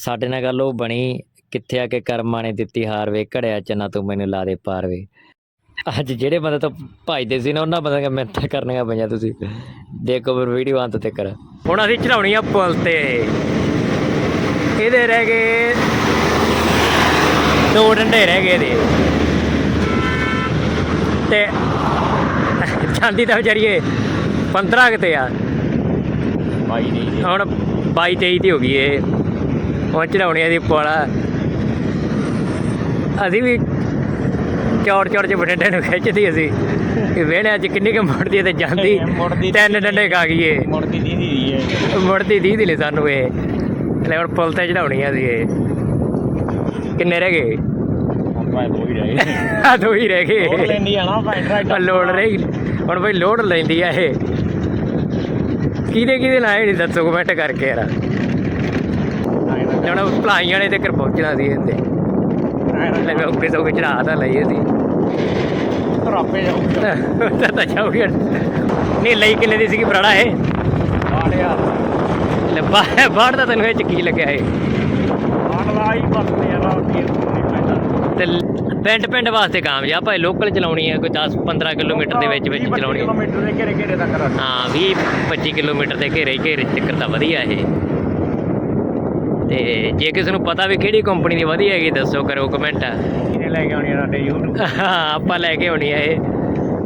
ਸਾਡੇ ਨਾਲ ਗੱਲ ਉਹ ਬਣੀ ਕਿੱਥੇ ਆ ਕੇ ਕਰਮਾਂ ਨੇ ਦਿੱਤੀ ਹਾਰ ਵੇ ਘੜਿਆ ਚੰਨਾ ਤੂੰ ਮੈਨੂੰ ਲਾ ਦੇ ਪਾਰ ਵੇ। ਅੱਜ ਜਿਹੜੇ ਬੰਦੇ ਤੋਂ ਭਜਦੇ ਸੀ ਨਾ ਉਹਨਾਂ ਬੰਦਿਆਂ ਮਿਹਨਤਾਂ ਕਰਨੀਆਂ ਪਈਆਂ ਤੁਸੀਂ। ਦੇਖੋ ਫਿਰ ਵੀਡੀਓ ਅੰਤ ਤੱਕ। ਹੁਣ ਅਸੀਂ ਚੜਾਉਣੀ ਆ ਪੁਲ ਤੇ। ਇਹਦੇ ਰਹਿ ਗਏ ਦੋ ਡੰਡੇ ਰਹਿ ਗਏ ਇਹਦੇ। ਤੇ ਜਾਂਦੀ ਤਾਂ ਵਿਚਾਰੀਏ 15 ਕਿਤੇ ਆ। ਬਾਈ ਨਹੀਂ ਹੁਣ 22 23 ਦੀ ਹੋ ਗਈ ਏ ਹੁਣ ਚੜਾਉਣੀ ਦੀ ਪੁਲ ਅਸੀਂ ਵੀ ਚੌੜ ਚੌੜ ਚ ਬਠਿੰਡੇ ਨੂੰ ਖਿੱਚਦੀ ਅਸੀਂ ਕਿ ਵੇਹਣੇ ਅੱਜ ਕਿੰਨੀ ਕੁ ਮੁੜਦੀ ਹੈ ਤੇ ਜਾਂਦੀ। ਤਿੰਨ ਡੰਡੇ ਖਾ ਗਈਏ। ਮੁੜਦੀ ਦੀ ਦੀ ਹੈ ਮੁੜਦੀ ਦੀ ਦੀ ਲੈ ਸਾਨੂੰ ਇਹ। ਲੈ ਹੁਣ ਪੁਲ ਤੇ ਚੜਾਉਣੀ ਆ ਸੀ ਇਹ। ਕਿੰਨੇ ਰਹਿ ਗਏ? ਹੁਣ ਭਾਈ ਦੋ ਹੀ ਰਹੇ ਆ ਦੋ ਹੀ ਰਹਿ ਗਏ। ਲੈਂਦੀ ਆ ਨਾ ਭਾਈ ਆ ਲੋਡ ਰਹੀ। ਹੁਣ ਬਈ ਲੋਡ ਲੈਂਦੀ ਆ ਇਹ। ਕਿਹਦੇ ਕਿਹਦੇ ਨਾਲ ਇਹ ਦੱਸੋ ਕਮੈਂਟ ਕਰਕੇ ਯਾਰ। ਹੁਣ ਭਲਾਈਆਂ ਨੇ ਤੇ ਕਰ ਪਹੁੰਚਣਾ ਸੀ ਇੱਥੇ। ਲੈ ਮੈਂ ਉੱਪਰ ਤੋਂ ਚੜਾ ਤਾਂ ਲਈ ਸੀ। ਰਾਪੇ ਜਾਊ ਤਾਂ ਜਾਊਗੀ। ਨਹੀਂ ਲਈ ਕਿੰਨੇ ਦੀ ਸੀਗੀ ਬਰਾੜਾ ਇਹ? ਆੜਿਆ ਲੈ ਬਾਹਰ ਬਾਹਰ ਦਾ ਤੈਨੂੰ ਇਹ ਚ ਕੀ ਲੱਗਿਆ ਇਹ? ਬਸ ਯਾਰ ਤੇ ਪਿੰਡ ਪਿੰਡ ਵਾਸਤੇ ਕਾਮਯਾਬ ਭਾਈ ਲੋਕਲ ਚਲਾਉਣੀ ਹੈ ਕੋਈ 10 15 ਕਿਲੋਮੀਟਰ ਦੇ ਵਿੱਚ ਵਿੱਚ ਚਲਾਉਣੀ ਹੈ ਕਿਲੋਮੀਟਰ ਦੇ ਘੇਰੇ ਘੇਰੇ ਤੱਕ ਰੱਖ। ਹਾਂ 20 25 ਕਿਲੋਮੀਟਰ ਦੇ ਘੇਰੇ ਘੇਰੇ ਚੱਕਰ ਤਾਂ ਵਧੀਆ ਇਹ। ਤੇ ਜੇ ਕਿਸੇ ਨੂੰ ਪਤਾ ਵੀ ਕਿਹੜੀ ਕੰਪਨੀ ਦੀ ਵਧੀਆ ਹੈਗੀ ਦੱਸੋ ਕਰੋ ਕਮੈਂਟ ਕਿਨੇ ਲੈ ਕੇ ਆਉਣੀ ਆ ਸਾਡੇ YouTube? ਆਪਾਂ ਲੈ ਕੇ ਆਉਣੀ ਹੈ ਇਹ।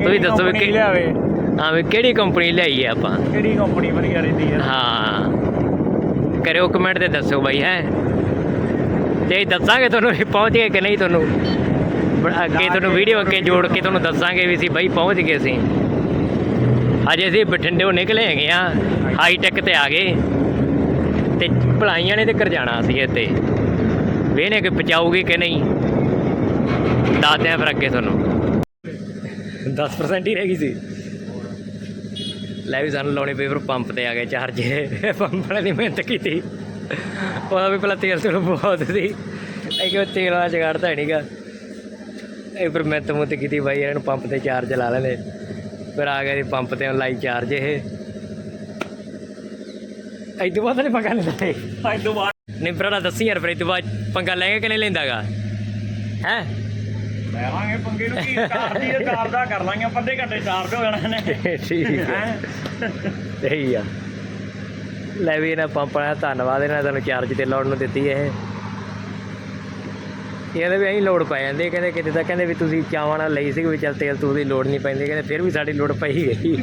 ਤੁਸੀਂ ਦੱਸੋ ਵੀ ਕਿ ਲਿਆਵੇ? ਹਾਂ ਵੀ ਕਿਹੜੀ ਕੰਪਨੀ ਲਈ ਹੈ ਆਪਾਂ? ਕਿਹੜੀ ਕੰਪਨੀ ਵਧੀਆ ਰਹਿੰਦੀ ਹੈ ਹਾਂ। ਕਰਿਓ ਕਮੈਂਟ ਤੇ ਦੱਸੋ ਬਾਈ ਹੈ। ਤੇ ਦੱਸਾਂਗੇ ਤੁਹਾਨੂੰ ਵੀ ਪਹੁੰਚ ਗਏ ਕਿ ਨਹੀਂ ਤੁਹਾਨੂੰ? ਅੱਗੇ ਤੁਹਾਨੂੰ ਵੀਡੀਓ ਅੱਗੇ ਜੋੜ ਕੇ ਤੁਹਾਨੂੰ ਦੱਸਾਂਗੇ ਵੀ ਅਸੀਂ ਬਾਈ ਪਹੁੰਚ ਗਏ ਅਸੀਂ ਅੱਜ ਅਸੀਂ ਬਠਿੰਡੇੋਂ ਨਿਕਲੇ ਹੈਗੇ ਆ। ਹਾਈ ਟੈਕ ਤੇ ਆ ਗਏ। ਤੇ ਭਲਾਈਆਂ ਨੇ ਤੇ ਕਰ ਜਾਣਾ ਸੀ ਇੱਥੇ। ਵੇਹਨੇ ਕਿ ਪਹੁੰਚਾਊਗੀ ਕਿ ਨਹੀਂ? ਦੱਸਦੇ ਆ ਫਿਰ ਅੱਗੇ ਤੁਹਾਨੂੰ। 10% ਹੀ ਰਹਿ ਗਈ ਸੀ। ਲੈ ਵੀ ਸਾਨੂੰ ਲਾਉਣੀ ਪਈ ਫਿਰ ਪੰਪ ਤੇ ਆ ਗਏ ਚਾਰਜ ਪੰਪ ਵਾਲੇ ਦੀ ਮਿਹਨਤ ਕੀਤੀ। ਉਹਦਾ ਵੀ ਪਹਿਲਾਂ ਤੇਲ ਤੇਲ ਬਹੁਤ ਸੀ। ਇਹ ਕਿ ਤੇਲ ਵਾਲਾ ਜਗਾੜਦਾ ਹੈ ਨਹੀਂਗਾ ਇਹ ਫਿਰ ਮਿਹਨਤ ਮੁੱਤ ਕੀਤੀ ਬਾਈ ਇਹਨਾਂ ਨੂੰ ਪੰਪ ਤੇ ਚਾਰਜ ਲਾ ਲੈਣੇ ਫਿਰ ਆ ਗਏ ਪੰਪ ਤੇ ਲਾਈ ਚਾਰਜ ਇਹ। ਤੋਂ ਬਾਅਦ ਨਹੀਂ ਪੰਗਾ ਲੈਂਦਾ ਇਹ। ਤੋਂ ਬਾਅਦ ਨਹੀਂ ਭਰਾ ਦੱਸੀ ਯਾਰ ਫਿਰ ਇਹ ਤੋਂ ਬਾਅਦ ਪੰਗਾ ਲੈ ਕੇ ਨਹੀਂ ਲੈਂਦਾਗਾ ਹੈ? ਲੈਵਾਂਗੇ ਪੰਗੇ ਨੂੰ ਕੀ ਕਾਰ ਦੀ ਤੇ ਕਾਰ ਦਾ ਕਰ ਲਾਂਗੇ ਅੱਧੇ ਘੰਟੇ ਚਾਰਜ ਹੋ ਜਾਣਾ ਨੇ। ਠੀਕ ਹੈ ਹੈਂ? ਸਹੀ ਆ। ਲੈ ਵੀ ਇਹਨਾਂ ਪੰਪਾਂ ਦਾ ਧੰਨਵਾਦ ਇਹਨਾਂ ਨੇ ਸਾਨੂੰ ਚਾਰਜ ਤੇ ਲਾਉਣ ਨੂੰ ਦਿੱਤੀ ਇਹ। ਇਹਦੇ ਵੀ ਅਸੀਂ ਲੋਡ ਪੈ ਜਾਂਦੇ ਕਹਿੰਦੇ ਕਿਤੇ ਤਾਂ ਕਹਿੰਦੇ ਵੀ ਤੁਸੀਂ ਚਾਵਾਂ ਨਾਲ ਲਈ ਸੀ ਵੀ ਚੱਲ ਤੇਲ ਤੂਲ ਦੀ ਲੋੜ ਨਹੀਂ ਪੈਂਦੀ ਕਹਿੰਦੇ ਫਿਰ ਵੀ ਸਾਡੀ ਲੋੜ ਪਈ ਗਈ